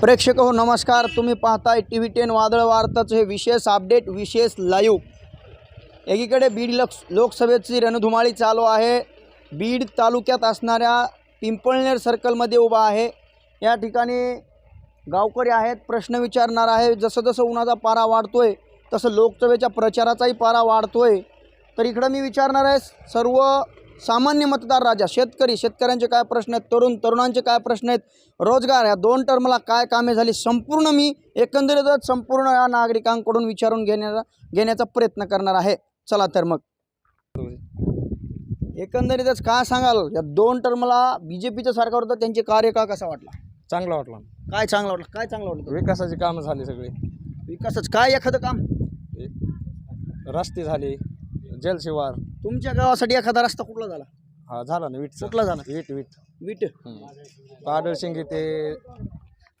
प्रेक्षक हो नमस्कार. तुम्ही पाहताय टी व्ही टेन वादळ वार्ताचं हे विशेष अपडेट विशेष लाईव्ह एकीकडे बीड लोक लोकसभेची रणधुमाळी चालू आहे. बीड तालुक्यात असणाऱ्या पिंपळनेर सर्कलमध्ये उभा आहे. या ठिकाणी गावकरी आहेत प्रश्न विचारणार आहे. जसं जसं उन्हाचा पारा वाढतो आहे तसं लोकसभेच्या प्रचाराचाही पारा वाढतो आहे तर इकडं मी विचारणार आहे सर्व सामान्य मतदार राजा शेतकरी शेतकऱ्यांचे काय प्रश्न आहेत तरुण तरुणांचे काय प्रश्न आहेत रोजगार या दोन टर्मला काय कामे झाली संपूर्ण मी एकंदरीतच संपूर्ण या नागरिकांकडून विचारून घेण्याचा घेण्याचा प्रयत्न करणार आहे. चला तर मग. एकंदरीतच काय सांगाल या दोन टर्मला बी जे पीचं सरकार होतं त्यांचे कार्यकाळ कसा वाटला? चांगला वाटला. काय चांगला वाटलं? काय चांगलं वाटलं? विकासाची कामं झाली सगळी. विकासच काय एखादं काम? रस्ते झाले जलशिवार तुमच्या गावासाठी एखादा रस्ता कुठला झाला? हा झाला ना वीट कुठला झाला? वीट वीट. वीट? पाडळ शिंगे ते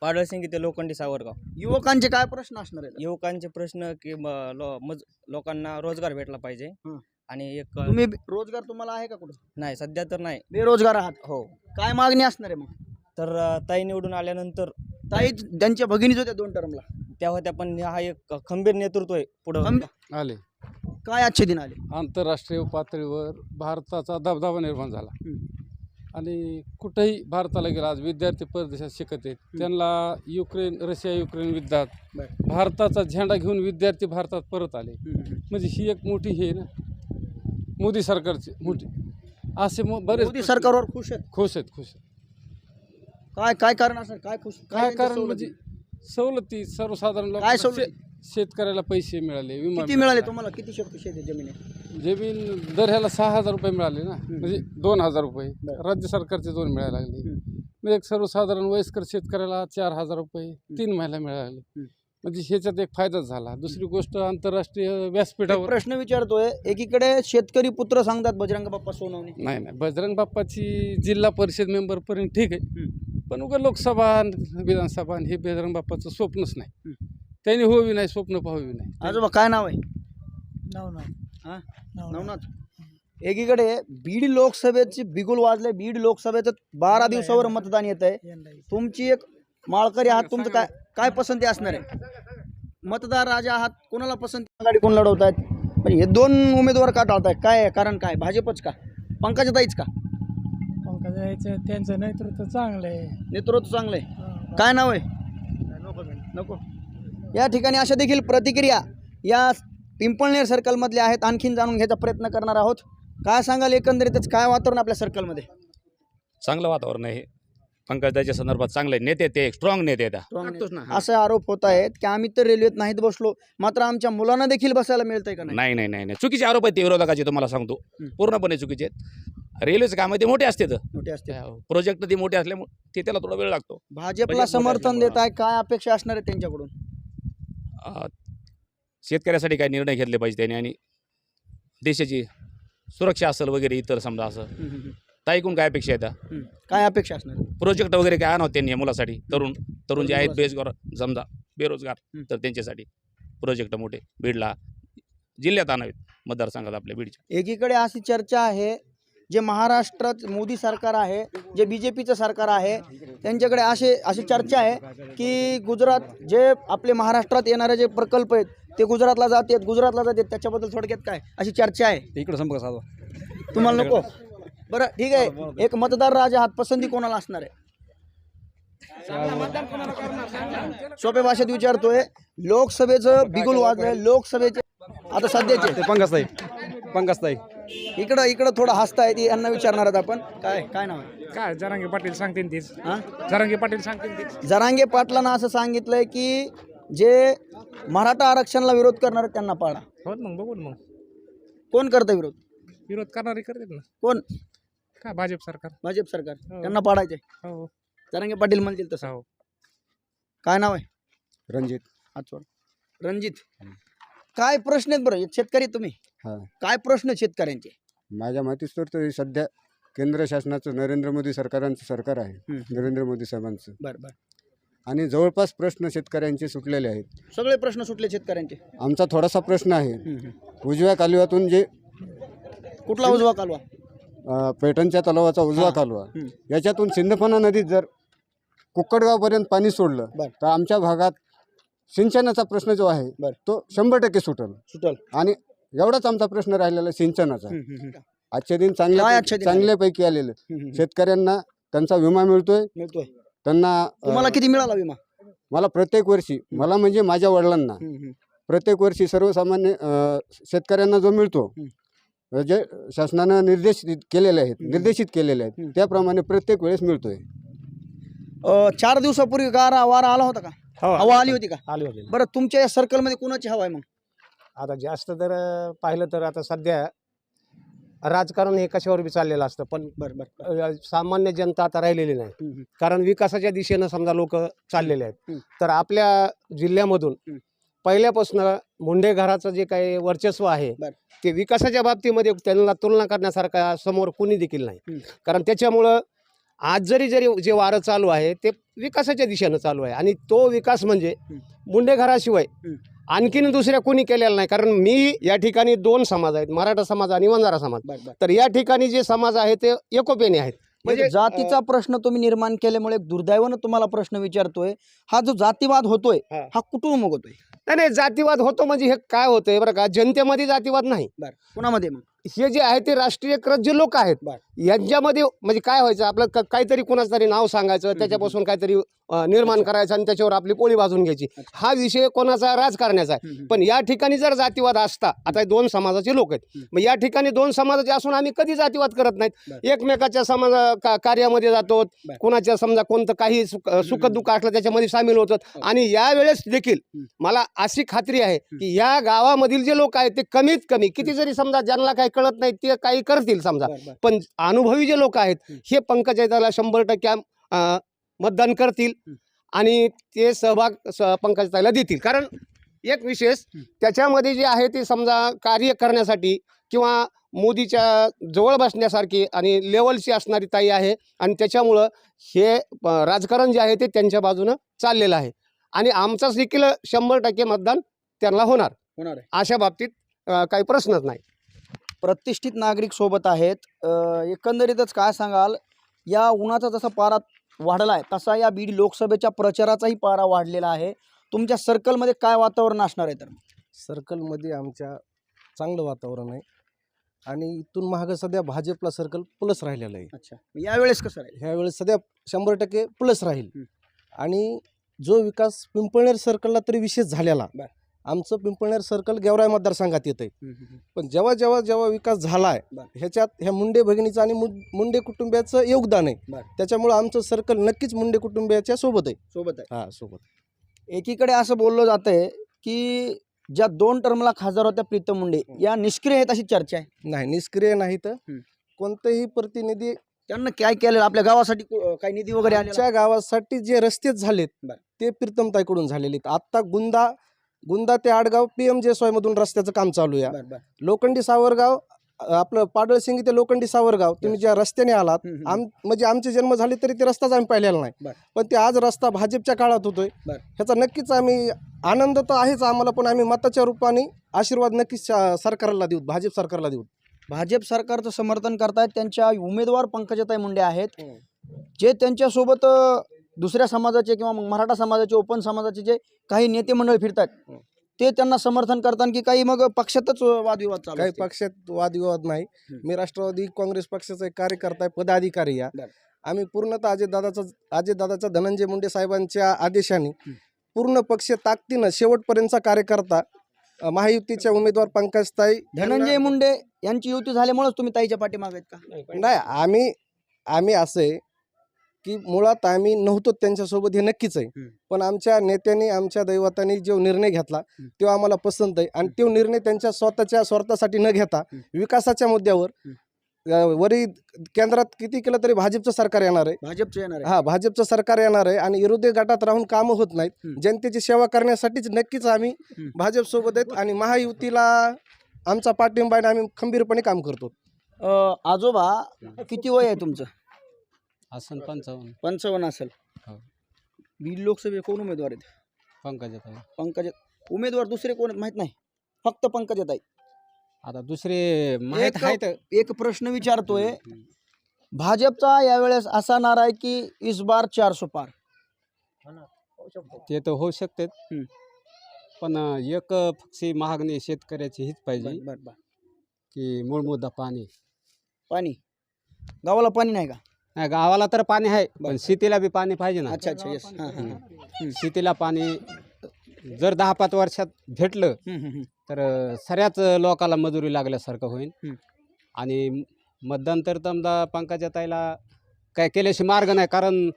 पाडळसिंग ते लोखंडी सावरगाव. युवकांचे काय प्रश्न असणार आहेत? युवकांचे प्रश्न की म- लो- मज लोकांना रोजगार भेटला पाहिजे. हं. आणि एक तुम्ही रोजगार तुम्हाला आहे का कुठं? नाही सध्या तर नाही. बेरोजगार आहात. हो. काय मागणी असणार आहे मग? तर अ, ताई निवडून आल्यानंतर ताई त्यांच्या भगिनीच होत्या दोन टर्मला त्या होत्या पण हा एक खंबीर नेतृत्व आहे पुढं. आले. काय आजचे दिन आले? आंतरराष्ट्रीय पातळीवर भारताचा दबदबा निर्माण झाला. आणि कुठंही भारताला गेला आज विद्यार्थी परदेशात शिकत आहेत. त्यांना युक्रेन रशिया युक्रेन युद्धात. भारताचा झेंडा घेऊन विद्यार्थी भारतात परत आले. म्हणजे ही एक मोठी हे ना मोदी सरकारची मोठी. असे मग बरेच मोदी सरकारवर खुश आहेत. खुश आहेत खुश आहेत. काय काय कारण असणार? काय खुश काय कारण? म्हणजे सवलती सर्वसाधारण काय लोकांना सवलती? शे- शेतकऱ्याला पैसे मिळाले विमा किती मिळाले. तुम्हाला? किती शेती शेती जमीन आहे जमीन दर ह्याला सहा हजार रुपये मिळाले ना. म्हणजे दोन हजार रुपये. बरं. राज्य सरकारचे दोन मिळायला लागले. म्हणजे एक सर्वसाधारण वयस्कर शेतकऱ्याला चार हजार रुपये तीन महिला मिळायला लागले हं. म्हणजे ह्याच्यात एक फायदाच झाला. दुसरी गोष्ट आंतरराष्ट्रीय एक व्यासपीठावर प्रश्न विचारतोय. एकीकडे शेतकरी पुत्र सांगतात बजरंग बाप्पा सोनवणे. नाही नाही. बजरंग बाप्पाची जिल्हा परिषद मेंबर पर्यंत ठीक आहे. पण उगा लोकसभा आणि विधानसभा आणि हे बजरंग बाप्पाचं स्वप्नच नाही. हं. त्यांनी होवी नाही स्वप्न पाहावी नाही. आजोबा काय नाव आहे? हा? नवनाथ. एकीकडे बीड लोकसभेची बिगुल वाजले बीड लोकसभेचं बारा दिवसावर मतदान येत आहे. तुमची एक माळकरी आहात तुमचं काय काय पसंती असणार आहे? मतदार राजा आहात कोणाला पसंती? आघाडी कोण लढवत आहेत? म्हणजे हे दोन उमेदवार का टाळताय? काय आहे? कारण काय? भाजपच का? पंकजाताईच का? पंकजाचं त्यांचं नेतृत्व चांगलं आहे. नेतृत्व चांगलं आहे. काय नाव आहे? नको. या ठिकाणी अशा देखील प्रतिक्रिया या पिंपळनेर सर्कलमधल्या आहेत. आणखीन जाणून घ्यायचा प्रयत्न करणार आहोत. काय सांगाल एकंदरीतच? काय वातावरण आपल्या सर्कलमध्ये? चांगलं वातावरण आहे. पंकजाच्या संदर्भात चांगले नेते ते स्ट्रॉंग नेते असे आरोप होत आहेत की आम्ही तर रेल्वेत नाहीत बसलो मात्र आमच्या मुलांना देखील बसायला मिळतंय का नाही? नाही नाही नाही चुकीचे आरोप आहेत ते विरोधकाचे तुम्हाला सांगतो. हं. पूर्णपणे चुकीचे आहेत. रेल्वेचे काम ते मोठे असते मोठे असते. प्रोजेक्ट ते मोठे असल्यामुळे ते त्याला थोडा वेळ लागतो. भाजपला बजेट समर्थन देत आहे काय अपेक्षा असणार आहे त्यांच्याकडून? शेतकऱ्यासाठी काही निर्णय घेतले पाहिजे त्यांनी आणि देशाची सुरक्षा असेल वगैरे इतर समजा असं. ताईकून काय अपेक्षा आहेत. काय अपेक्षा असणार? प्रोजेक्ट वगैरे काय आणावं त्यांनी या मुलासाठी? तरुण तरुण जे आहेत बेरोजगार समजा बेरोजगार. तर त्यांच्यासाठी प्रोजेक्ट मोठे. बीडला जिल्ह्यात आणावेत मतदारसंघात आपल्या बीडच्या. एकीकडे अशी चर्चा आहे जे महाराष्ट्रात मोदी सरकार आहे जे बी जे पीचं सरकार आहे त्यांच्याकडे असे अशी चर्चा आहे की गुजरात जे आपले महाराष्ट्रात येणारे जे प्रकल्प आहेत ते गुजरातला जातात गुजरातला जातात त्याच्याबद्दल थोडक्यात काय? अशी चर्चा आहे. इकडे संपर्क साधवा तुम्हाला नको. बरं ठीक आहे. एक मतदार राजा हात पसंती कोणाला असणार आहे? सोप्या भाषेत विचारतोय लोकसभेचं बिगुल वाजलंय लोकसभेचे आता सध्याचे. पंकजताई. पंकजताई. इकडं इकडं थोडं हसतायत यांना विचारणार आहेत आपण. काय काय नाव आहे? काय जरांगे पाटील सांगतील तीच. हा? जरांगे पाटील सांगतील तीच. जरांगे पाटलांना असं सांगितलंय की जे मराठा आरक्षणाला विरोध करणार आहेत त्यांना पाडा हो मग बघू ना मग. कोण करतं विरोध? विरोध करणारे करतात ना. कोण? काय भाजप सरकार? भाजप सरकार. हो. त्यांना पाडायचे हो. जरांगे पाटील म्हणतील तसं. हो. काय नाव आहे? रणजित. आजवळ रणजित. काय प्रश्न आहेत बरं? शेतकरी तुम्ही. हा. काय प्रश्न शेतकऱ्यांचे माझ्या माहितीस तर सध्या केंद्र शासनाचं नरेंद्र मोदी सरकारांचं सरकार आहे. नरेंद्र मोदी साहेबांचं बरं बरं आणि जवळपास प्रश्न शेतकऱ्यांचे सुटलेले आहेत सगळे प्रश्न सुटले शेतकऱ्यांचे आमचा थोडासा प्रश्न आहे हम्म, हम्म. उजव्या कालव्यातून जे कुठला उजवा कालवा अ, पैठणच्या तलावाचा उजवा हा. कालवा. याच्यातून सिंदफणा नदीत जर कुक्कडगावपर्यंत पाणी सोडलं बर. तर आमच्या भागात सिंचनाचा प्रश्न जो आहे. तो शंभर टक्के सुटल सुटल आणि एवढाच आमचा प्रश्न राहिलेला सिंचनाचा. हम्म, हम्म, हम्म. आजचे दिन आजचे चांगल्या दिन चांगल्यापैकी आलेले. शेतकऱ्यांना त्यांचा विमा मिळतोय. मिळतोय. त्यांना अ, तुम्हाला किती मिळाला विमा? मला प्रत्येक वर्षी मला म्हणजे माझ्या वडिलांना. प्रत्येक वर्षी सर्वसामान्य अ, शेतकऱ्यांना जो मिळतो जे शासनानं निर्देशित केलेले आहेत. निर्देशित केलेले आहेत. त्याप्रमाणे प्रत्येक वेळेस मिळतोय. अ, चार दिवसापूर्वी गारा वारा आला होता का? हवा आली होती का? आली होती. बरं तुमच्या या सर्कलमध्ये कोणाची हवा आहे मग? आता जास्त जर अं, पाहिलं तर आता सध्या राजकारण हे कशावर बी चाललेलं असतं पण बरं बरं अं, सामान्य जनता आता राहिलेली नाही. कारण विकासाच्या दिशेनं समजा लोक चाललेले आहेत. तर आपल्या जिल्ह्यामधून. पहिल्यापासून मुंडे घराचं जे काही वर्चस्व आहे. ते विकासाच्या बाबतीमध्ये त्यांना तुलना करण्यासारखा समोर कुणी देखील. नाही कारण त्याच्यामुळं आज जरी जरी जे वारं चालू आहे ते विकासाच्या दिशेनं चालू आहे आणि तो विकास म्हणजे. मुंडे घराशिवाय. आणखीन दुसऱ्या कोणी केलेला नाही. कारण मी या ठिकाणी दोन समाज आहेत. मराठा समाज आणि वंजारा समाज. तर या ठिकाणी जे समाज आहे ते एकोपेने आहेत. म्हणजे जातीचा प्रश्न तुम्ही निर्माण केल्यामुळे दुर्दैवानं तुम्हाला प्रश्न विचारतोय. हा जो जातीवाद होतोय हा. कुठून मग होतोय नाही नाही जातीवाद होतो म्हणजे हे काय होतंय बरं का? जनतेमध्ये जातीवाद नाही. बरं. कुणामध्ये मग? हे जे आहे ते राष्ट्रीयकृत जे लोक आहेत. यांच्यामध्ये म्हणजे काय व्हायचं आपलं काहीतरी कुणाचं तरी नाव सांगायचं त्याच्यापासून काहीतरी निर्माण करायचं आणि त्याच्यावर आपली पोळी भाजून घ्यायची हा विषय कोणाचा राजकारण्याचा आहे. पण या ठिकाणी जर जातीवाद असता आता हे दोन समाजाचे लोक आहेत. मग या ठिकाणी दोन समाजाचे असून आम्ही कधी जातीवाद करत नाहीत. एकमेकाच्या समाज कार्यामध्ये जातो. कुणाच्या समजा कोणतं काही सुख दुःख असलं त्याच्यामध्ये सामील होतात हो. आणि यावेळेस देखील. मला अशी खात्री आहे की या गावामधील जे लोक आहेत ते कमीत कमी किती जरी समजा ज्यांना काही कळत नाही ते काही करतील समजा. पण अनुभवी जे लोक आहेत. हे पंकजाताला शंभर टक्के मतदान करतील. आणि ते सहभाग स- पंकजाताईला देतील कारण एक विशेष. त्याच्यामध्ये जे आहे ते समजा कार्य करण्यासाठी किंवा मोदीच्या जवळ बसण्यासारखी आणि लेवलची असणारी ताई आहे आणि त्याच्यामुळं हे राजकारण जे आहे ते त्यांच्या बाजूनं चाललेलं आहे आणि आमचाच देखील शंभर टक्के मतदान त्यांना होणार होणार अशा बाबतीत काही प्रश्नच नाही प्रतिष्ठित नागरिक सोबत आहेत. एकंदरीतच काय सांगाल? या उन्हाचा जसा पारा वाढला आहे तसा या बीड लोकसभेच्या प्रचाराचाही पारा वाढलेला आहे. तुमच्या सर्कलमध्ये काय वातावरण असणार आहे तर? सर्कलमध्ये आमच्या चांगलं वातावरण आहे. आणि इथून मागं सध्या भाजपला सर्कल प्लस राहिलेलं आहे. अच्छा. यावेळेस कसं राहील? ह्यावेळेस सध्या शंभर टक्के प्लस राहील. आणि जो विकास पिंपळनेर सर्कलला तरी विशेष झालेला. आमचं पिंपळनेर सर्कल गेवराई मतदारसंघात येतं आहे पण जेव्हा जेव्हा जेव्हा विकास झाला आहे. ह्याच्यात ह्या मुंडे भगिनीचं आणि मुंडे कुटुंबियाचं योगदान. आहे. त्याच्यामुळं आमचं सर्कल नक्कीच मुंडे कुटुंबियाच्या सोबत आहे. सोबत आहे. हां सोबत एकीकडे असं बोललं जात आहे की ज्या दोन टर्मला खासदार होत्या प्रीतम मुंडे या निष्क्रिय आहेत अशी चर्चा आहे. नाही निष्क्रिय नाही तर. कोणतेही प्रतिनिधी त्यांना काय केलं आपल्या गावासाठी काही निधी वगैरे आमच्या गावासाठी जे रस्ते झालेत. ते प्रीतमताईकडून झालेले आहेत. आता गुंदा गुंदा ते आडगाव पी एम जे मधून रस्त्याचं काम चालू आहे लोखंडी सावरगाव आपलं पाडळसिंगी ते लोखंडी सावरगाव तुम्ही ज्या रस्त्याने आलात. आम म्हणजे आमचे जन्म झाले तरी ते रस्ताच आम्ही पाहिलेला नाही. पण ते आज रस्ता भाजपच्या काळात होतोय. ह्याचा नक्कीच आम्ही आनंद तर आहेच आम्हाला पण आम्ही मताच्या रूपाने आशीर्वाद नक्कीच सरकारला देऊ भाजप सरकारला देऊ भाजप सरकारचं समर्थन करतायत त्यांच्या उमेदवार पंकजाताई मुंडे आहेत हं. जे त्यांच्यासोबत दुसऱ्या समाजाचे किंवा मग मराठा समाजाचे ओपन समाजाचे जे काही नेते मंडळ फिरतात. ते त्यांना समर्थन करतात की काही मग पक्षातच वादविवाद चालू काही? पक्षात वादविवाद नाही. मी राष्ट्रवादी काँग्रेस पक्षाचा एक कार्यकर्ता आहे पदाधिकारी या. आम्ही पूर्णतः अजितदादाचा अजितदादाचा धनंजय मुंडे साहेबांच्या आदेशाने. पूर्ण पक्ष ताकदीनं शेवटपर्यंतचा कार्यकर्ता महायुतीच्या उमेदवार पंकजताई धनंजय मुंडे यांची युती झाल्यामुळेच तुम्ही ताईच्या पाठीमागे आहेत का नाही आम्ही आम्ही असं की मुळात आम्ही नव्हतो त्यांच्यासोबत हे नक्कीच आहे. पण आमच्या नेत्यांनी आमच्या दैवतांनी जो निर्णय घेतला. तो आम्हाला पसंत आहे आणि तो निर्णय त्यांच्या स्वतःच्या स्वार्थासाठी न घेता. विकासाच्या मुद्द्यावर वरी केंद्रात किती केलं तरी भाजपचं सरकार येणार आहे भाजपचे येणार आहे हा भाजपचं सरकार येणार आहे आणि विरोधी गटात राहून कामं होत नाहीत हं. जनतेची सेवा करण्यासाठीच नक्कीच आम्ही हं. भाजपसोबत आहेत आणि महायुतीला आमचा पाठिंबा आहे आणि आम्ही खंबीरपणे काम करतो अ, आजोबा किती वय आहे तुमचं आसन पंचावन्न. पंचावन्न असेल. हो. बीड लोकसभे कोण उमेदवार आहेत? पंकजात पंकज उमेदवार दुसरे कोण आहेत माहीत नाही. फक्त पंकजाताई आता दुसरे माहीत एक- आहेत. एक प्रश्न विचारतोय. भाजपचा यावेळेस असा नारा आहे की इस बार चारसो पार? ते तर होऊ शकते. पण एक पक्षी मागणी शेतकऱ्याची हीच पाहिजे. बर बर बर. की मूळ मुद्दा पाणी. पाणी. गावाला पाणी नाही का? नाही गावाला तर पाणी आहे. पण शेतीला बी पाणी पाहिजे ना अच्छा अच्छा येस हां हां हां. शेतीला पाणी जर दहा पाच वर्षात भेटलं. तर सऱ्याच लोकाला मजुरी लागल्यासारखं होईल हं. आणि मतदान तर समजा पंकजा ताईला काय केल्याशी मार्ग नाही कारण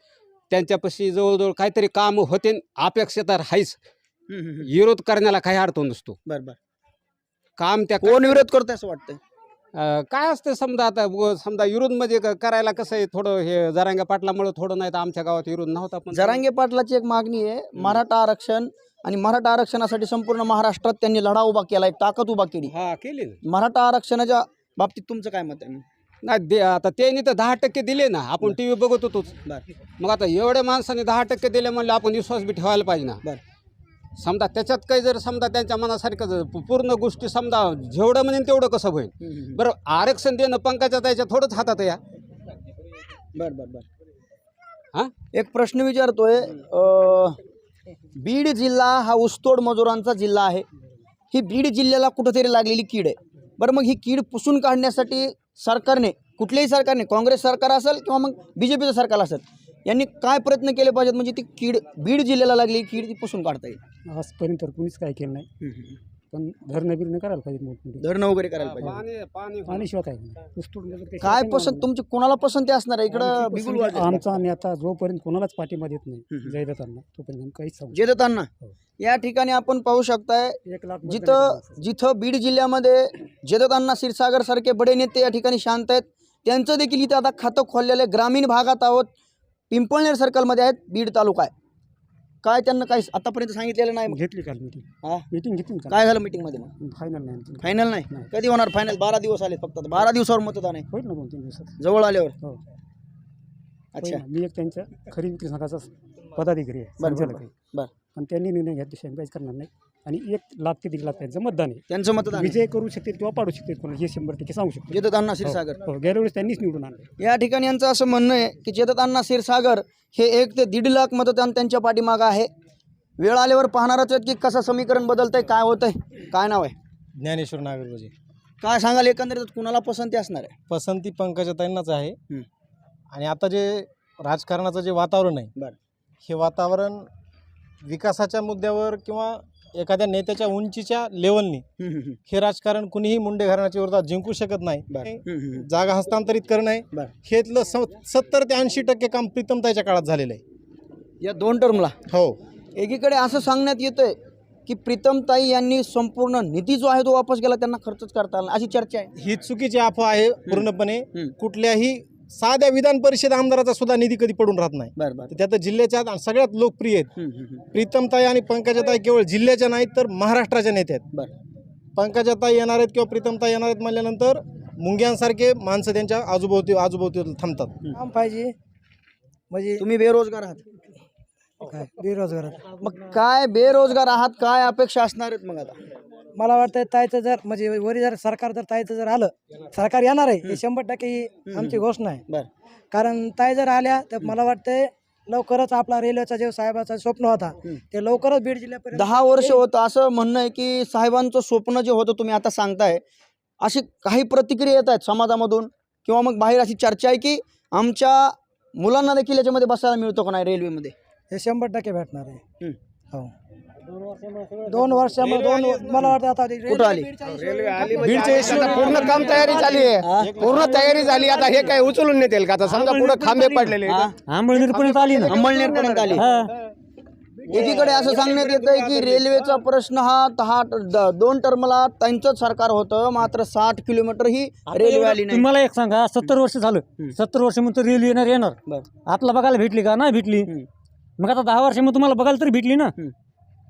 त्यांच्यापाशी जवळजवळ काहीतरी काम होते अपेक्षा तर आहेच. विरोध करण्याला काही अर्थ नसतो बर बर काम त्या कोण विरोध करतोय असं वाटतंय अं, काय असतं समजा आता व- समजा विरोध म्हणजे क- करायला कसं आहे थोडं हे जरांग्या पाटलामुळे थोडं नाही तर आमच्या गावात विरोध नव्हता पण. जरांगे पाटलाची एक मागणी आहे मराठा आरक्षण आणि मराठा आरक्षणासाठी संपूर्ण महाराष्ट्रात त्यांनी लढा उभा केला एक ताकद उभा केली. हा केली ना. मराठा आरक्षणाच्या बाबतीत तुमचं काय मत आहे? नाही दे आता त्यांनी तर दहा टक्के दिले ना आपण टी व्ही बघत होतोच. बर. मग आता एवढ्या माणसाने दहा टक्के दिले म्हणलं आपण विश्वास बी ठेवायला पाहिजे ना. बर. समजा त्याच्यात काही जर समजा त्यांच्या मनासारखं जर पूर्ण गोष्टी समजा जेवढं म्हणेन तेवढं कसं होईल. बरं आरक्षण देणं पंकजा त्याच्या थोडंच हातात या. बर बर बर. हा? एक प्रश्न विचारतोय बीड जिल्हा हा ऊसतोड मजुरांचा जिल्हा आहे. ही बीड जिल्ह्याला कुठंतरी लागलेली कीड आहे. बरं मग ही कीड पुसून काढण्यासाठी सरकारने कुठल्याही सरकारने काँग्रेस सरकार असेल किंवा मग बी जे पीचं सरकार असेल यांनी काय प्रयत्न केले पाहिजेत? म्हणजे ती कीड बीड जिल्ह्याला लागलेली कीड ती पुसून काढता येईल. आजपर्यंत तर कुणीच काय केलं नाही. पण धरणं बिरणं करायला पाहिजे मोठमोठे. धरणं वगैरे करायला पाहिजे पाणी पाणी. पाणीशिवाय काय नाही. काही काय पसंत? तुमची कोणाला पसंती असणार आहे? इकडं आमची बिगुल पसंती- वाजत आमचा नेता जोपर्यंत कोणालाच पाठिंबा देत नाही. जयदत्तांना तोपर्यंत आम्ही काहीच सांगू जेदतांना हो. या ठिकाणी आपण पाहू शकताय एक लाख मतदान जिथं. जिथं बीड जिल्ह्यामध्ये जेदतांना क्षीरसागर सारखे बडे नेते या ठिकाणी शांत आहेत. त्यांचं देखील इथं आता खातं खोललेलं आहे. ग्रामीण भागात आहोत. पिंपळनेर सर्कलमध्ये आहेत बीड तालुका आहे काय त्यांना काही आतापर्यंत सांगितलेलं नाही मग. घेतली काल मीटिंग हा? मीटिंग घेतली काय झालं मीटिंगमध्ये मग फायनल नाही. फायनल नाही नाही. कधी होणार फायनल बारा दिवस आले फक्त आता. बारा दिवसावर मतदान आहे होईल ना दोन तीन दिवसात जवळ आल्यावर हो अच्छा होईल ना. मी एक त्यांच्या खरेदी विक्री संघाचा पदाधिकारी आहे बरं, संचालक बरं, आहे बरं. पण त्यांनी निर्णय घेतल्याशिवाय काहीच करणार नाही आणि एक लाख ते दीड लाख त्यांचं मतदान आहे. त्यांचं मतदान. विजय करू शकतील किंवा पाडू शकतील कोणाला हे शंभर टक्के सांगू शकतो. जेदतांना क्षीरसागर. हो गेल्या वेळेस त्यांनीच निवडून आणलं. या ठिकाणी यांचं असं म्हणणं आहे की जेदतांना क्षीरसागर हे एक ते दीड लाख मतदान त्यांच्या पाठीमागं आहे. वेळ आल्यावर पाहणारच आहेत की कसं समीकरण बदलतंय काय होतंय काय नाव आहे? ज्ञानेश्वर नागरगोजे. काय सांगाल एकंदरीत कुणाला पसंती असणार आहे? पसंती पंकजाताईंनाच आहे. हं. आणि आता जे राजकारणाचं जे वातावरण आहे बरं. हे वातावरण विकासाच्या मुद्द्यावर किंवा एखाद्या नेत्याच्या उंचीच्या लेवलनी हे राजकारण कुणीही मुंडे घराण्याच्या विरोधात जिंकू शकत नाही. जागा हस्तांतरित करणं आहे. हे इथलं सत्तर ते ऐंशी टक्के काम प्रीतमताईच्या काळात झालेलं आहे. या दोन टर्मला हो. एकीकडे असं सांगण्यात येतंय की प्रीतमताई यांनी संपूर्ण निधी जो आहे तो वापस गेला त्यांना खर्चच करता आला. अशी चर्चा आहे. ही चुकीची अफवा आहे पूर्णपणे. कुठल्याही साध्या विधान परिषद आमदाराचा सुद्धा निधी कधी पडून राहत नाही. बरं बरं. त्यात जिल्ह्याच्या आणि सगळ्यात लोकप्रिय आहेत. प्रीतमताई आणि पंकजाताई केवळ जिल्ह्याच्या नाहीत तर महाराष्ट्राच्या नेत्या आहेत. बरं. पंकजाताई येणार आहेत किंवा प्रीतमताई येणार आहेत म्हणल्यानंतर मुंग्यांसारखे माणसं त्यांच्या आजूभोवती आजूभोवती थांबतात. काम पाहिजे. म्हणजे तुम्ही बेरोजगार आहात. काय? बेरोजगार मग काय बेरोजगार आहात काय अपेक्षा असणार आहेत मग आता? मला वाटतं ताईचं जर म्हणजे वरी जर सरकार जर ताईचं जर आलं सरकार येणार आहे हे शंभर टक्के ही आमची घोषणा आहे. बरं. कारण ताई जर आल्या तर मला वाटतंय लवकरच आपला रेल्वेचा जे साहेबाचा स्वप्न होता ते लवकरच बीड जिल्ह्यापर्यंत दहा वर्ष होतं असं म्हणणं आहे की साहेबांचं स्वप्न जे होतं तुम्ही आता सांगताय अशी काही प्रतिक्रिया येत आहेत समाजामधून? किंवा मग बाहेर अशी चर्चा आहे की आमच्या मुलांना देखील याच्यामध्ये बसायला मिळतो का नाही रेल्वेमध्ये? हे शंभर टक्के भेटणार आहे. हो. दोन वर्षामध्ये दोन मला वाटतं आता ते कुठं आली? बीडच्या इशूला पूर्ण काम तयारी झाली आहे. पूर्ण तयारी झाली आता हे काय उचलून नेतील का? आता समजा पुढे खांबे पडलेले. आंबळनेरपर्यंत आली ना? अंमळनेरपर्यंत आली. एकीकडे असं सांगण्यात येत आहे की रेल्वेचा प्रश्न हा दहा दोन टर्मला त्यांचंच सरकार होतं. मात्र साठ किलोमीटर ही रेल्वे आली नाही. तुम्हाला एक सांगा सत्तर वर्ष झालं. सत्तर वर्ष मग रेल्वे येणार. येणार. आपला बघायला भेटली का? नाही भेटली. मग आता दहा वर्ष मग तुम्हाला बघायला तरी भेटली ना?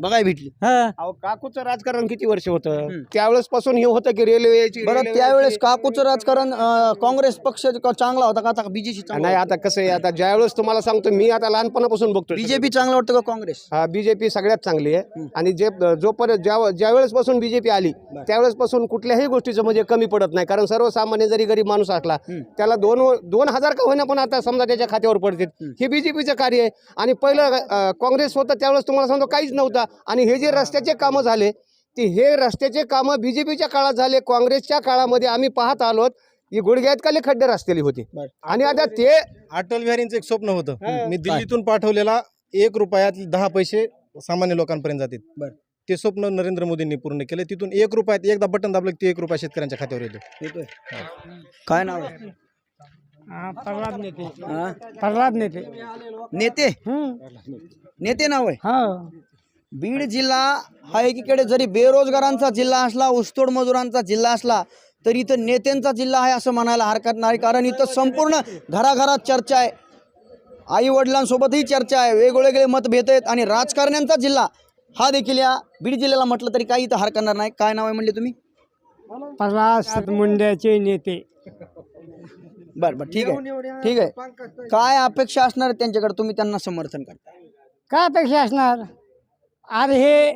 बघाय भेटली. अहो काकूचं राजकारण किती वर्ष होतं? त्यावेळेस पासून हे होतं की रेल्वेची बरं रेल्वेची- त्यावेळेस काकूचं राजकारण अं, काँग्रेस पक्ष क- चांगला होता का? आता बीजेपी नाही आता कसं आहे आता ज्यावेळेस तुम्हाला सांगतो मी आता लहानपणापासून बघतो बीजेपी चांगलं वाटतं का काँग्रेस? हा बीजेपी सगळ्यात चांगली आहे. आणि जे जोपर्यंत ज्या ज्यावेळेस पासून बीजेपी आली त्यावेळेस पासून कुठल्याही गोष्टीचं म्हणजे कमी पडत नाही. कारण सर्वसामान्य जरी गरीब माणूस असला त्याला दोन दोन हजार का होईना पण आता समजा त्याच्या खात्यावर पडतील. हे बीजेपीचं कार्य आहे. आणि पहिलं अं, काँग्रेस होतं त्यावेळेस तुम्हाला सांगतो काहीच नव्हता. आणि हे जे रस्त्याचे कामं झाले ते हे रस्त्याचे कामं बीजेपीच्या काळात झाले काँग्रेसच्या काळामध्ये आम्ही पाहत आलो ही गुडघ्यात खाली खड्डे रस्त्याली होते? आणि आता ते अटल बिहारींचं एक स्वप्न होतं. मी दिल्लीतून पाठवलेला एक रुपयात दहा पैसे सामान्य लोकांपर्यंत जातील. बरं. ते स्वप्न नरेंद्र मोदींनी पूर्ण केले. तिथून एक रुपयात एकदा बटन दाबलं की ते एक रुपया शेतकऱ्यांच्या खात्यावर येतो. येतोय. काय नाव? आहे प्रल्हाद नेते? प्रल्हाद नेते. नेते? नेते नाव आहे? बीड जिल्हा हा एकीकडे जरी बेरोजगारांचा जिल्हा असला ऊसतोड मजुरांचा जिल्हा असला तरी इथं नेत्यांचा जिल्हा आहे असं म्हणायला हरकत नाही. कारण इथं संपूर्ण घराघरात चर्चा आहे. आई वडिलांसोबतही चर्चा आहे. वेगवेगळे मतभेद आहेत आणि राजकारण्यांचा जिल्हा हा देखील या बीड जिल्ह्याला म्हटलं तरी काही इथं हरकत नाही. काय नाव आहे म्हणले तुम्ही? मुंड्याचे नेते. बरं बरं ठीक आहे. ठीक आहे. काय अपेक्षा असणार आहे त्यांच्याकडे? तुम्ही त्यांना समर्थन करता काय अपेक्षा असणार? अरे हे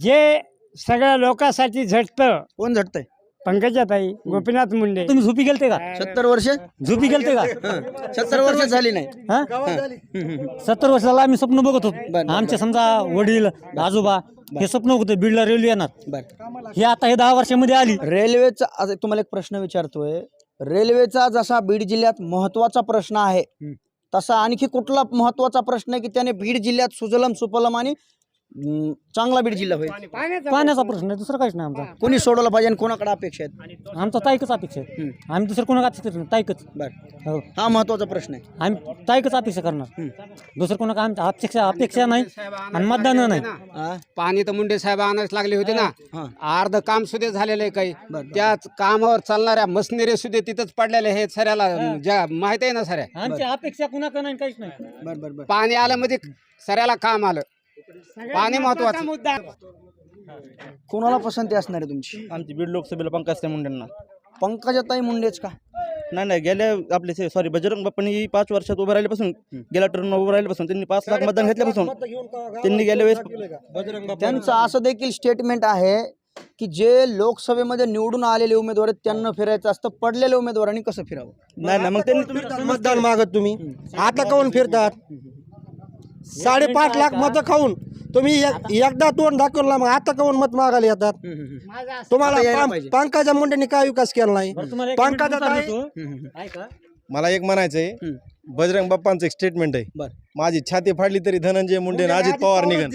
जे सगळ्या लोकांसाठी झटतं. कोण झटतंय? पंकजाताई गोपीनाथ मुंडे. तुम्ही झोपी गेलते का? सत्तर वर्ष? झोपी गेलते का? सत्तर वर्ष झाली नाही. सत्तर वर्षाला आम्ही स्वप्न बघत होतो. बरं. आमचे समजा वडील आजोबा हे स्वप्न होतं बीडला रेल्वे येणार. बरं. हे आता हे दहा वर्षामध्ये आली. रेल्वेचा आज तुम्हाला एक प्रश्न विचारतोय. रेल्वेचा जसा बीड जिल्ह्यात महत्त्वाचा प्रश्न आहे तसा आणखी कुठला महत्त्वाचा प्रश्न आहे की त्याने बीड जिल्ह्यात सुजलम सुफलम आणि अं, चांगला बीड जिल्हा होईल. पाण्याचा प्रश्न. आहे दुसरं काहीच नाही आमचा. कोणी सोडवलं पाहिजे आणि कोणाकडे अपेक्षा आहेत? आमचा ताईकच अपेक्षा आहे. आम्ही दुसरं कोणा अपेक्षा करणार ताईकच. बरं. हो. हा महत्त्वाचा प्रश्न आहे. आम्ही ताईकच अपेक्षा करणार. दुसरं कोणा आमच्या अपेक्षा अपेक्षा नाही आणि मतदान नाही. हा? पाणी तर मुंडे साहेब आणायच लागले होते हा. ना अर्ध काम सुद्धा झालेलं आहे काही. त्याच कामावर चालणाऱ्या मशिनरी सुद्धा तिथंच पडलेल्या आहेत सऱ्याला. ज्या माहीत आहे ना सऱ्या? आमची अपेक्षा कुणाकडे नाही काहीच नाही. बरं बरं बरं. पाणी आलं म्हणजे सऱ्याला काम आलं. पाणी महत्वाचं कोणाला पसंती असणार आहे तुमची? आमची बीड लोकसभेला पंकज मुंडेंना. पंकजाताई मुंडेच का? नाही नाही गेल्या आपले सॉरी बजरंग बाप्पांनी पाच वर्षात उभं राहिल्यापासून गेल्या टर्न उभं राहिल्यापासून त्यांनी पाच लाख मतदान घेतल्यापासून त्यांनी गेल्या वेळेस त्यांचं असं देखील स्टेटमेंट आहे की जे लोकसभेमध्ये निवडून आलेले उमेदवार आहेत त्यांना फिरायचं असतं पडलेल्या उमेदवारांनी कसं फिरावं? नाही ना मग त्यांनी मतदान मागत तुम्ही? आता काऊन फिरतात? साडेपाच लाख मत खाऊन तुम्ही एक- एकदा तोंड दाखवला मग आता काऊन मत मागायला येतात. तुम्हाला यायला पं- पाहिजे. पंकजा मुंडेंनी काय विकास केला नाही? तुम्हाला एक पंकजा मिनिट ताई- विचारतो. ऐका. मला एक म्हणायचंय बजरंग बाप्पांचं एक स्टेटमेंट आहे. बरं. माझी छाती फाडली तरी धनंजय मुंडे आणि अजित पवार निघन.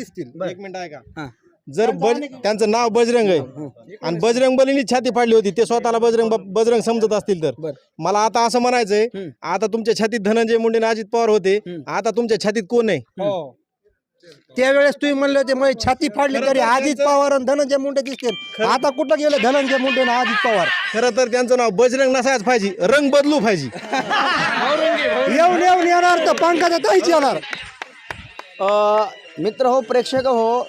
एक मिनिट आहे का जर बज त्यांचं नाव बजरंग आहे. आणि बजरंग बलीनी छाती फाडली होती. ते स्वतःला बजरंग बजरंग समजत असतील तर. मला आता असं म्हणायचंय आता तुमच्या छातीत धनंजय मुंडे आणि अजित पवार होते. आता तुमच्या छातीत कोण आहे? त्यावेळेस तुम्ही म्हणले होते मग छाती फाडली तरी अजित पवार आणि धनंजय मुंडे दिसतील. आता कुठं गेले धनंजय मुंडे आणि अजित पवार? खरं तर त्यांचं नाव बजरंग नसायच पाहिजे रंग बदलू पाहिजे. येऊन येऊन येणार तर पंकजा ताईच येणार. अ, मित्र हो प्रेक्षक हो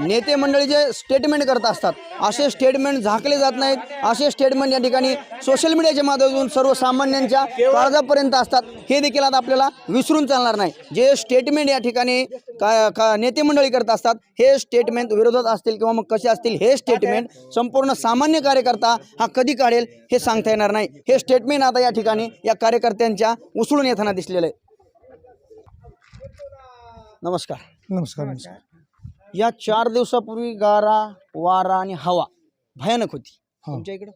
नेते मंडळी जे स्टेटमेंट करत असतात असे स्टेटमेंट झाकले जात नाहीत. असे स्टेटमेंट या ठिकाणी सोशल मीडियाच्या माध्यमातून सर्वसामान्यांच्या काळजापर्यंत असतात. हे देखील आता आपल्याला विसरून चालणार नाही. जे स्टेटमेंट या ठिकाणी का का नेते मंडळी करत असतात हे स्टेटमेंट विरोधात असतील किंवा मग कसे असतील हे स्टेटमेंट संपूर्ण सामान्य कार्यकर्ता हा कधी काढेल हे सांगता येणार नाही. हे स्टेटमेंट आता या ठिकाणी या कार्यकर्त्यांच्या उसळून येताना दिसलेलं आहे. नमस्कार. नमस्कार नमस्कार. या चार दिवसापूर्वी गारा वारा आणि हवा भयानक होती. हा. तुमच्या इकडे?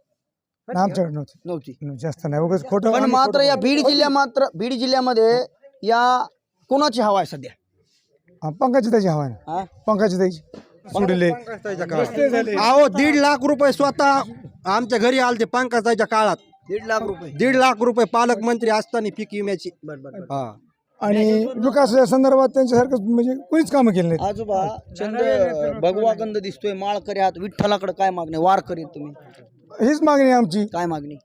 आमच्याकडे नव्हती. नव्हती. जास्त नाही. उगाच खोटं पण मात्र या. बीड जिल्ह्या मात्र बीड जिल्ह्यामध्ये या कोणाची हवा आहे सध्या? हा, पंकजा ताईची हवा आहे ना. हा? पंकजा सोडले. अहो दीड लाख रुपये स्वतः आमच्या घरी आलते पंकजाच्या काळात. दीड लाख रुपये. दीड लाख रुपये पालकमंत्री असताना पीक विम्याची. बर बर बर. हा. आणि विकासाच्या संदर्भात त्यांच्यासारखं म्हणजे कोणीच कामं केली नाहीत. आजोबा चंद भगवा गंध दिसतोय माळकरी आहात विठ्ठलाकडे काय मागणे वार करीत तुम्ही? हीच मागणी आहे आमची. काय मागणी?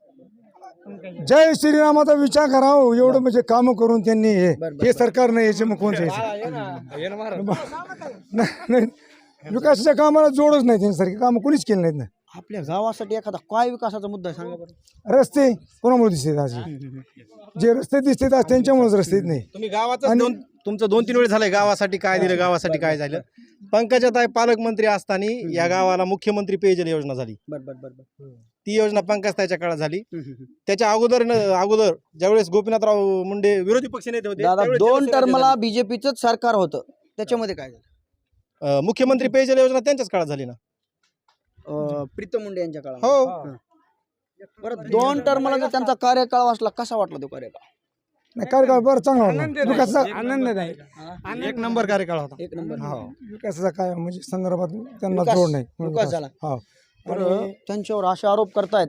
जय श्रीरामाचा विचार करावं एवढं म्हणजे कामं करून त्यांनी हे बरं, बरं, हे सरकार नाही याचे मग कोण जायचं नाही. विकासाच्या कामाला जोडच नाही त्यांच्यासारखे कामं कोणीच केले नाहीत ना. आपल्या गावासाठी एखादा काय विकासाचा मुद्दा आहे सांगा बरं. रस्ते कोणामुळे दिसतात आज? जे रस्ते दिसतात आज त्यांच्यामुळेच रस्ते येत नाही. तुम्ही गावाचं दोन तुमचं दोन तीन वेळ झालंय गावासाठी काय दिलं गावासाठी काय झालं? पंकजाताई पालकमंत्री असताना या गावाला मुख्यमंत्री पेयजल योजना झाली. बरं बरं बरं बरं. ती योजना पंकजताईच्या काळात झाली. त्याच्या अगोदर न- अगोदर ज्यावेळेस गोपीनाथराव मुंडे विरोधी पक्ष नेते होते दादा त्यावेळेस दोन टर्मला बीजेपीचंच सरकार होतं. त्याच्यामध्ये काय झालं झालं. अं, मुख्यमंत्री पेयजल योजना त्यांच्याच काळात झाली ना? अं, प्रीतम मुंडे यांच्या काळात हो. बरं दोन टर्मला जर त्यांचा कार्यकाळ वाचला कसा वाटला तो कार्यकाळ? नाही कार्यकाळ बरं चांगला होता. विकासाचा आनंद नाही. एक नंबर. कार्यकाळ होता. एक नंबर. हो. विकासाचा काय म्हणजे संदर्भात त्यांना विकास- जोड नाही. विकास झाला. हो. बरं त्यांच्यावर असे आरोप करतायत.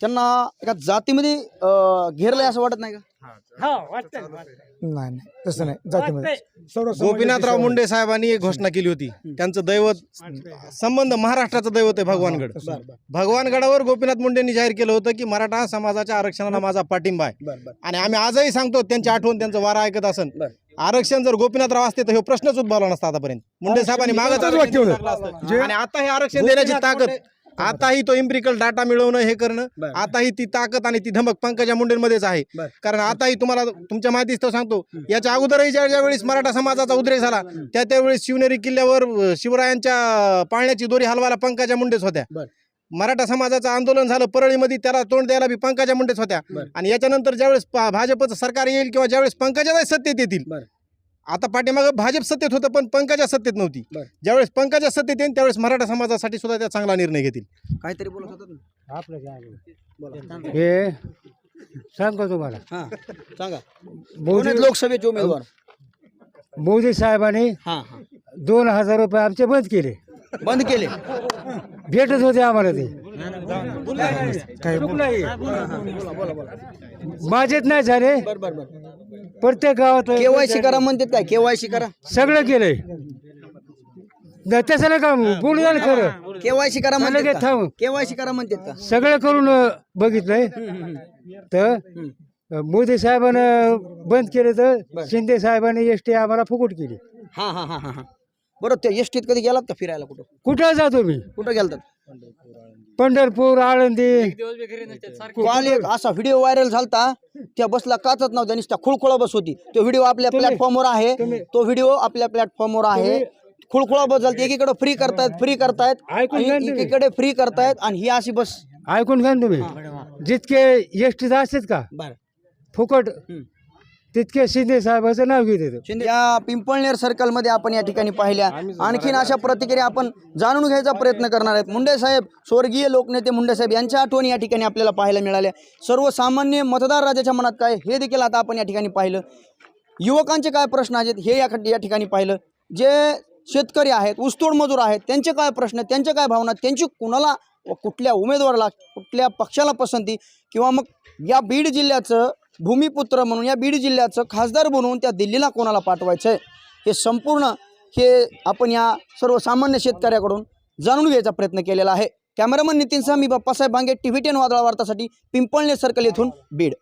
त्यांना एका जातीमध्ये अं, घेरलंय असं वाटत नाही का? नाही नाही तसं नाही जातीमध्ये समाजाची गोपीनाथराव. मुंडे साहेबांनी एक घोषणा केली होती. त्यांचं दैवत संबंध महाराष्ट्राचं दैवत आहे भगवानगड. भगवानगडावर गोपीनाथ मुंडेंनी जाहीर केलं होतं की मराठा समाजाच्या आरक्षणाला माझा पाठिंबा आहे. बरं बरं. आणि आम्ही आजही सांगतो त्यांची आठवण त्यांचं वारा ऐकत असन. बरं. आरक्षण जर गोपीनाथराव असते तर हे प्रश्नच उद्भवला नसता आतापर्यंत. मुंडे साहेबांनी आरक्षण असतं. आणि आता हे आरक्षण देण्याची ताकद आताही तो इम्पिरिकल डाटा मिळवणं हे करणं बरं. आताही ती ताकद आणि ती धमक पंकजा मुंडेंमध्येच आहे बरं. कारण आताही तुम्हाला तुमच्या माहितीच तो सांगतो याच्या अगोदरही ज्या ज्या वेळेस मराठा समाजाचा उद्रेक झाला त्या त्यावेळेस शिवनेरी किल्ल्यावर अं, शिवरायांच्या पाळण्याची दोरी हलवायला पंकजा मुंडेच होत्या बरं. मराठा समाजाचं आंदोलन झालं परळीमध्ये त्याला तोंड द्यायला बी पंकजा मुंडेच होत्या बरं. आणि याच्यानंतर ज्यावेळेस पा- भाजपचं सरकार येईल किंवा ज्यावेळेस पंकजा सत्तेत येतील बरं. आता पाठीमागं भाजप सत्तेत होतं पण पंकजा सत्तेत नव्हती. बरं. ज्यावेळेस पंकजा सत्तेत येईल त्यावेळेस मराठा समाजासाठी सुद्धा त्या चांगला निर्णय घेतील. काहीतरी बोलत हे सांगतो तुम्हाला. हा सांगा. कोण मोदी आहेत लोकसभेचे उमेदवार? मोदी साहेबांनी हा हा. दोन हजार रुपये आमचे बंद केले. बंद केले. भेटत होते आम्हाला ते. काही माझेच नाही झाले. बरं बरं बरं. प्रत्येक गावात केवायसी करा म्हणतात काय? केवायसी करा. सगळं केलंय. न तसं नाही का बोलू द्या ना खरं केवायसी करा लगेच म्हणतात थांब. केवायसी करा म्हणतात का? सगळं करून अं, बघितलंय. तर अं, मोदी साहेबानं बंद केलं तर शिंदे साहेबांनी एस टी आम्हाला फुकट केली. हा हा हा हा हा. बरं त्या एसटीत कधी गेलात का फिरायला कुठं? कुठं जातो मी? कुठं गेलतात? पंढरपूर आळंदी. काल एक असा व्हिडिओ व्हायरल झालता त्या बसला काचत नव्हत्या नुसत्या खुळखुळा बस होती. तो व्हिडिओ आपल्या प्लॅटफॉर्मवर आहे. तो व्हिडिओ आपल्या प्लॅटफॉर्मवर आहे. खुळखुळा बस झाली एकीकडे फ्री करतायत फ्री करतायत आणि. एकीकडे फ्री करतायत आणि ही अशी बस. ऐकून घ्या ना तुम्ही. जितके एस टी असतात का? बर. फुकट. तितके शिंदे साहेबाचं नाव घेत येतं शिंदे या पिंपळनेर सर्कलमध्ये आपण या ठिकाणी पाहिल्या. आणखीन अशा प्रतिक्रिया आपण जाणून घ्यायचा प्रयत्न करणार आहेत. मुंडे साहेब स्वर्गीय लोकनेते मुंडे साहेब यांच्या आठवणी या ठिकाणी आपल्याला पाहायला मिळाल्या. सर्वसामान्य मतदार राजाच्या मनात काय हे देखील आता आपण या ठिकाणी पाहिलं. युवकांचे काय प्रश्न आहेत हे या या ठिकाणी पाहिलं. जे शेतकरी आहेत ऊसतोड मजूर आहेत त्यांचे काय प्रश्न आहेत, त्यांच्या काय भावना आहेत, त्यांची कुणाला कुठल्या उमेदवाराला कुठल्या पक्षाला पसंती? किंवा मग या बीड जिल्ह्याचं भूमिपुत्र म्हणून या बीड जिल्ह्याचं खासदार बनवून त्या दिल्लीला कोणाला पाठवायचं आहे हे संपूर्ण हे आपण या सर्वसामान्य शेतकऱ्याकडून जाणून घ्यायचा प्रयत्न केलेला आहे. कॅमेरामन नितीन सामी मी Bappasaheb Bange T V ten वादळा वार्तासाठी पिंपळणे सर्कल येथून बीड.